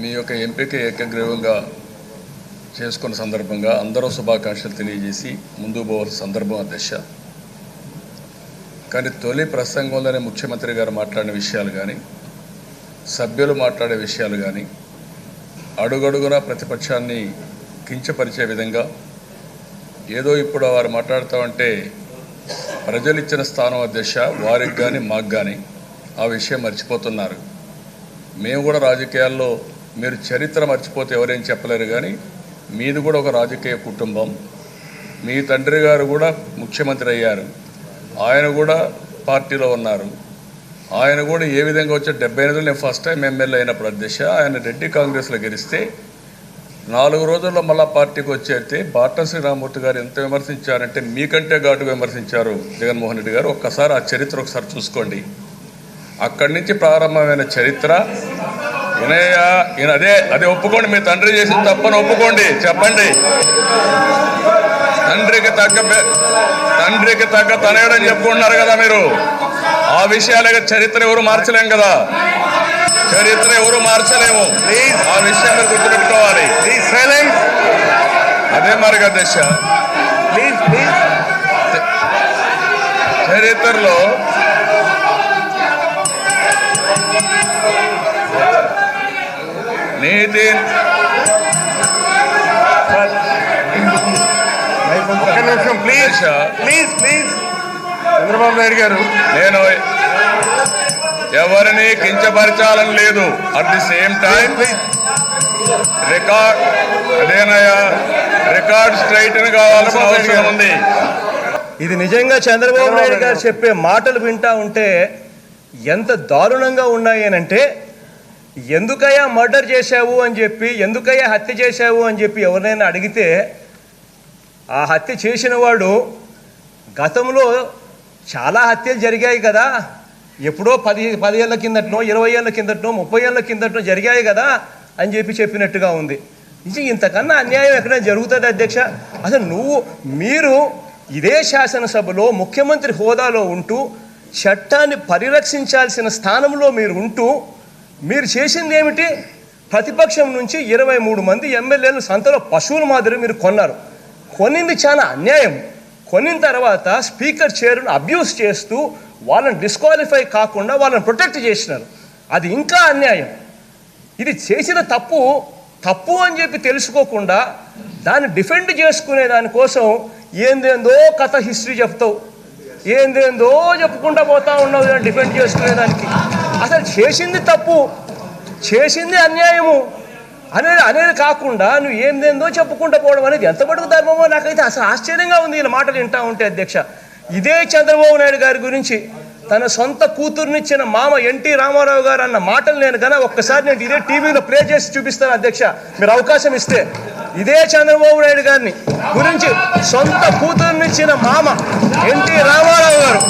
మీ యొక్క ఎంపిక ఏకగ్రీవంగా చేసుకున్న సందర్భంగా అందరూ శుభాకాంక్షలు తెలియజేసి ముందుకు పోవాల్సిన సందర్భం అధ్యక్ష కానీ తొలి ప్రసంగంలోనే ముఖ్యమంత్రి గారు మాట్లాడిన విషయాలు కానీ సభ్యులు మాట్లాడే విషయాలు కానీ అడుగడుగునా ప్రతిపక్షాన్ని కించపరిచే విధంగా ఏదో ఇప్పుడు వారు మాట్లాడతామంటే ప్రజలు ఇచ్చిన స్థానం అధ్యక్ష వారికి కానీ మాకు కానీ ఆ విషయం మర్చిపోతున్నారు. మేము కూడా రాజకీయాల్లో మీరు చరిత్ర మర్చిపోతే ఎవరేం చెప్పలేరు కానీ మీది కూడా ఒక రాజకీయ కుటుంబం. మీ తండ్రి గారు కూడా ముఖ్యమంత్రి అయ్యారు. ఆయన కూడా పార్టీలో ఉన్నారు. ఆయన కూడా ఏ విధంగా వచ్చే డెబ్బై ఎనిమిదిలో నేను ఫస్ట్ టైం ఎమ్మెల్యే అయినప్పుడు అధ్యక్ష ఆయన రెడ్డి కాంగ్రెస్లో గెలిస్తే నాలుగు రోజుల్లో మళ్ళా పార్టీకి వచ్చేస్తే బాటం శ్రీరామూర్తి గారు ఎంత విమర్శించారంటే మీకంటే ఘాటు విమర్శించారు జగన్మోహన్ రెడ్డి గారు. ఒక్కసారి ఆ చరిత్ర ఒకసారి చూసుకోండి. అక్కడి నుంచి ప్రారంభమైన చరిత్ర వినయ ఈయన అదే అదే ఒప్పుకోండి మీ తండ్రి చేసిన తప్పని ఒప్పుకోండి. చెప్పండి. తండ్రికి తగ్గ తండ్రికి తగ్గ తనయుడని చెప్పుకుంటున్నారు కదా మీరు. ఆ విషయాలే చరిత్ర ఎవరు మార్చలేం కదా. చరిత్ర ఎవరు మార్చలేము. ఆ విషయం మీరు గుర్తుపెట్టుకోవాలి. అదే మరి అధ్యక్ష ప్లీజ్ ప్లీజ్ చరిత్రలో నీతి. ఒక్క నిమిషం please please please Chandrababu Naidu garu. నేను ఎవరిని కించపరచాలని లేదు. At the same time record అదేనయ్యా రికార్డ్ స్ట్రైటన్ కావాల్సిన అవసరం ఉంది. ఇది నిజంగా చంద్రబాబు నాయుడు గారు. చెప్పే మాటలు వింటా ఉంటే ఎంత దారుణంగా ఉన్నాయి అని అంటే ఎందుకయ్యా మర్డర్ చేశావు అని చెప్పి ఎందుకయ్యా హత్య చేశావు అని చెప్పి ఎవరినైనా అడిగితే ఆ హత్య చేసిన వాడు గతంలో చాలా హత్యలు జరిగాయి కదా. ఎప్పుడో పది పది ఏళ్ళ కిందటనో ఇరవై ఏళ్ళ కిందటనో ముప్పై ఏళ్ళ కిందటనో జరిగాయి కదా అని చెప్పి చెప్పినట్టుగా ఉంది. నిజం ఇంతకన్నా అన్యాయం ఎక్కడైనా జరుగుతుంది అధ్యక్ష? అసలు నువ్వు మీరు ఇదే శాసనసభలో ముఖ్యమంత్రి హోదాలో ఉంటూ చట్టాన్ని పరిరక్షించాల్సిన స్థానంలో మీరు ఉంటూ మీరు చేసింది ఏమిటి? ప్రతిపక్షం నుంచి ఇరవై మూడు మంది ఎమ్మెల్యేలు సంతలో పశువుల మాదిరి మీరు కొన్నారు. కొనింది చాలా అన్యాయం. కొనిన తర్వాత స్పీకర్ చైర్ను అబ్యూస్ చేస్తూ వాళ్ళని డిస్క్వాలిఫై కాకుండా వాళ్ళని ప్రొటెక్ట్ చేసినారు. అది ఇంకా అన్యాయం. ఇది చేసిన తప్పు తప్పు అని చెప్పి తెలుసుకోకుండా దాన్ని డిఫెండ్ చేసుకునే దానికోసం ఏందేందో కథ హిస్టరీ చెప్తావు. ఏందేందో చెప్పుకుంటా పోతా ఉన్నావు దాన్ని డిఫెండ్ చేసుకునే దానికి. అసలు చేసింది తప్పు చేసింది అన్యాయము అనేది అనేది కాకుండా నువ్వు ఏందేందో చెప్పుకుంటా పోవడం అనేది ఎంత మటుకు ధర్మమో నాకైతే అసలు ఆశ్చర్యంగా ఉంది ఈయన మాటలు వింటా ఉంటే అధ్యక్ష. ఇదే చంద్రబాబు నాయుడు గారి గురించి తన సొంత కూతుర్నిచ్చిన మామ ఎన్టీ రామారావు గారు అన్న మాటలు నేను కన్నా ఒక్కసారి నేను ఇదే టీవీలో ప్లే చేసి చూపిస్తాను అధ్యక్ష. మీరు అవకాశం ఇస్తే ఇదే చంద్రబాబు నాయుడు గారిని గురించి సొంత కూతుర్నిచ్చిన మామ ఎన్టీ రామారావు గారు.